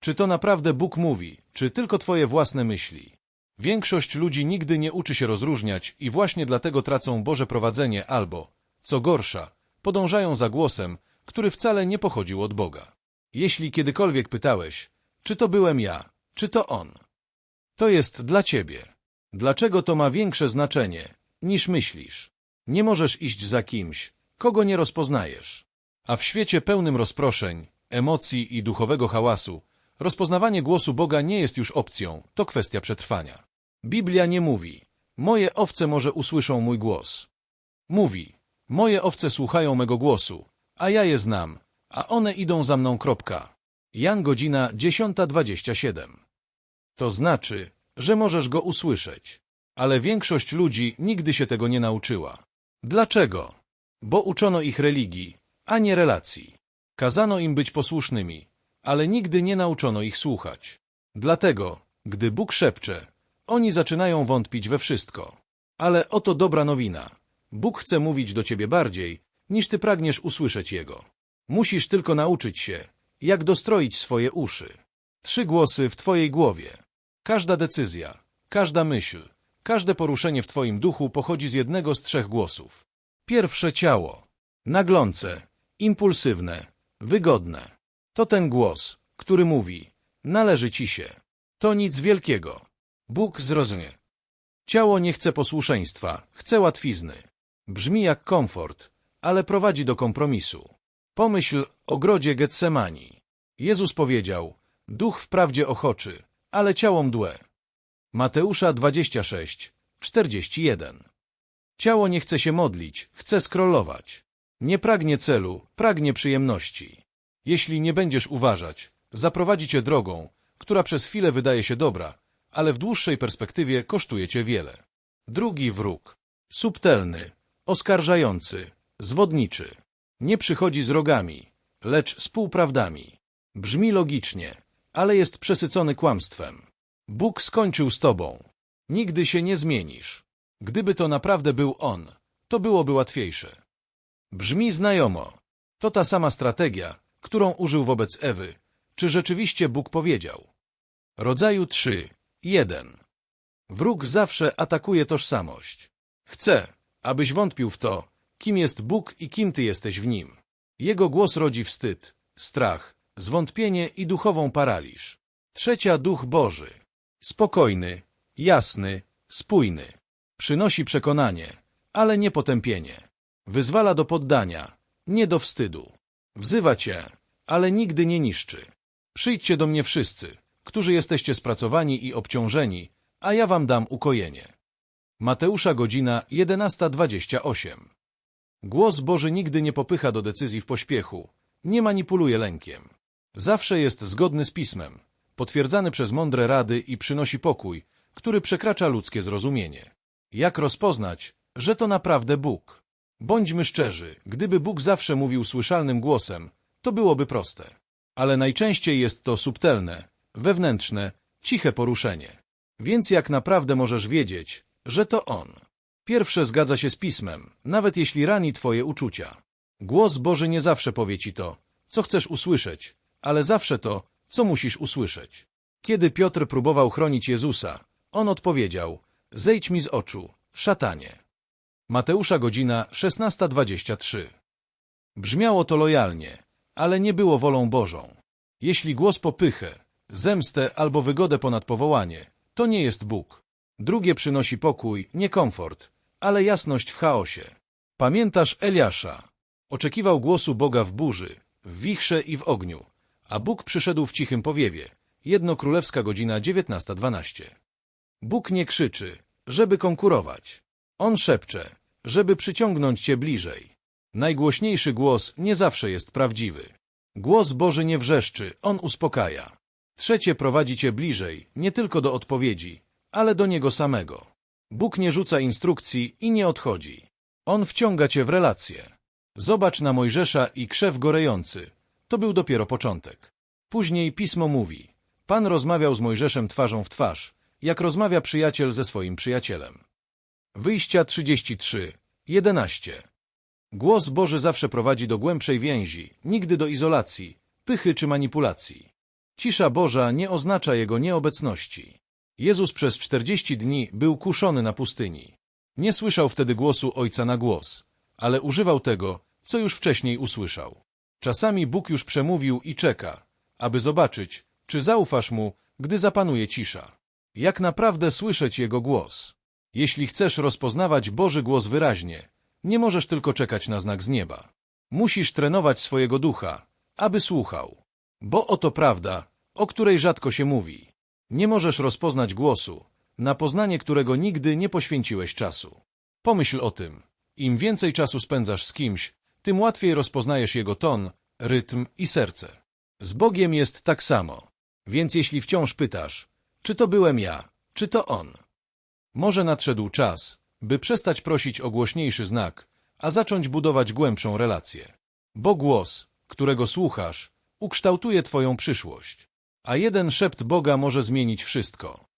Czy to naprawdę Bóg mówi, czy tylko twoje własne myśli? Większość ludzi nigdy nie uczy się rozróżniać i właśnie dlatego tracą Boże prowadzenie albo, co gorsza, podążają za głosem, który wcale nie pochodził od Boga. Jeśli kiedykolwiek pytałeś, czy to byłem ja, czy to on, to jest dla ciebie. Dlaczego to ma większe znaczenie, niż myślisz? Nie możesz iść za kimś, kogo nie rozpoznajesz. A w świecie pełnym rozproszeń, emocji i duchowego hałasu, rozpoznawanie głosu Boga nie jest już opcją, to kwestia przetrwania. Biblia nie mówi, moje owce może usłyszą mój głos. Mówi, moje owce słuchają mego głosu, a ja je znam, a one idą za mną. Kropka. Jan godzina 10.27. To znaczy, że możesz go usłyszeć. Ale większość ludzi nigdy się tego nie nauczyła. Dlaczego? Bo uczono ich religii, a nie relacji. Kazano im być posłusznymi, ale nigdy nie nauczono ich słuchać. Dlatego, gdy Bóg szepcze, oni zaczynają wątpić we wszystko. Ale oto dobra nowina. Bóg chce mówić do ciebie bardziej, niż ty pragniesz usłyszeć Jego. Musisz tylko nauczyć się, jak dostroić swoje uszy. Trzy głosy w twojej głowie. Każda decyzja, każda myśl, każde poruszenie w twoim duchu pochodzi z jednego z trzech głosów. Pierwsze ciało. Naglące, impulsywne, wygodne. To ten głos, który mówi, należy ci się. To nic wielkiego. Bóg zrozumie. Ciało nie chce posłuszeństwa, chce łatwizny. Brzmi jak komfort, ale prowadzi do kompromisu. Pomyśl o grodzie Getsemani. Jezus powiedział, duch wprawdzie ochoczy, ale ciało mdłe. Mateusza 26, 41 Ciało nie chce się modlić, chce scrollować. Nie pragnie celu, pragnie przyjemności. Jeśli nie będziesz uważać, zaprowadzi cię drogą, która przez chwilę wydaje się dobra, ale w dłuższej perspektywie kosztuje cię wiele. Drugi wróg. Subtelny, oskarżający, zwodniczy. Nie przychodzi z rogami, lecz z półprawdami. Brzmi logicznie, ale jest przesycony kłamstwem. Bóg skończył z tobą. Nigdy się nie zmienisz. Gdyby to naprawdę był On, to byłoby łatwiejsze. Brzmi znajomo. To ta sama strategia, którą użył wobec Ewy. Czy rzeczywiście Bóg powiedział? Rodzaju 3. 1. Wróg zawsze atakuje tożsamość. Chce, abyś wątpił w to, kim jest Bóg i kim ty jesteś w Nim. Jego głos rodzi wstyd, strach, zwątpienie i duchową paraliż. Trzecia Duch Boży. Spokojny, jasny, spójny. Przynosi przekonanie, ale nie potępienie. Wyzwala do poddania, nie do wstydu. Wzywa cię, ale nigdy nie niszczy. Przyjdźcie do mnie wszyscy, którzy jesteście spracowani i obciążeni, a ja wam dam ukojenie. Mateusza godzina 11.28 Głos Boży nigdy nie popycha do decyzji w pośpiechu, nie manipuluje lękiem. Zawsze jest zgodny z Pismem, potwierdzany przez mądre rady i przynosi pokój, który przekracza ludzkie zrozumienie. Jak rozpoznać, że to naprawdę Bóg? Bądźmy szczerzy, gdyby Bóg zawsze mówił słyszalnym głosem, to byłoby proste. Ale najczęściej jest to subtelne, wewnętrzne, ciche poruszenie. Więc jak naprawdę możesz wiedzieć, że to On? Pierwsze zgadza się z Pismem, nawet jeśli rani Twoje uczucia. Głos Boży nie zawsze powie Ci to, co chcesz usłyszeć, ale zawsze to, co musisz usłyszeć. Kiedy Piotr próbował chronić Jezusa, on odpowiedział, zejdź mi z oczu, szatanie. Mateusza godzina 16.23 Brzmiało to lojalnie, ale nie było wolą Bożą. Jeśli głos popychę, zemstę albo wygodę ponad powołanie, to nie jest Bóg. Drugie przynosi pokój, nie komfort, ale jasność w chaosie. Pamiętasz Eliasza? Oczekiwał głosu Boga w burzy, w wichrze i w ogniu, a Bóg przyszedł w cichym powiewie. Jedno królewska godzina 19.12. Bóg nie krzyczy, żeby konkurować. On szepcze, żeby przyciągnąć cię bliżej. Najgłośniejszy głos nie zawsze jest prawdziwy. Głos Boży nie wrzeszczy, on uspokaja. Trzecie prowadzi cię bliżej, nie tylko do odpowiedzi, ale do Niego samego. Bóg nie rzuca instrukcji i nie odchodzi. On wciąga cię w relacje. Zobacz na Mojżesza i krzew gorejący. To był dopiero początek. Później Pismo mówi, Pan rozmawiał z Mojżeszem twarzą w twarz, jak rozmawia przyjaciel ze swoim przyjacielem. Wyjścia 33, 11 Głos Boży zawsze prowadzi do głębszej więzi, nigdy do izolacji, pychy czy manipulacji. Cisza Boża nie oznacza Jego nieobecności. Jezus przez czterdzieści dni był kuszony na pustyni. Nie słyszał wtedy głosu Ojca na głos, ale używał tego, co już wcześniej usłyszał. Czasami Bóg już przemówił i czeka, aby zobaczyć, czy zaufasz Mu, gdy zapanuje cisza. Jak naprawdę słyszeć Jego głos? Jeśli chcesz rozpoznawać Boży głos wyraźnie, nie możesz tylko czekać na znak z nieba. Musisz trenować swojego ducha, aby słuchał. Bo oto prawda, o której rzadko się mówi. Nie możesz rozpoznać głosu, na poznanie którego nigdy nie poświęciłeś czasu. Pomyśl o tym. Im więcej czasu spędzasz z kimś, tym łatwiej rozpoznajesz jego ton, rytm i serce. Z Bogiem jest tak samo. Więc jeśli wciąż pytasz, czy to byłem ja, czy to On, może nadszedł czas, by przestać prosić o głośniejszy znak, a zacząć budować głębszą relację. Bo głos, którego słuchasz, ukształtuje Twoją przyszłość. A jeden szept Boga może zmienić wszystko.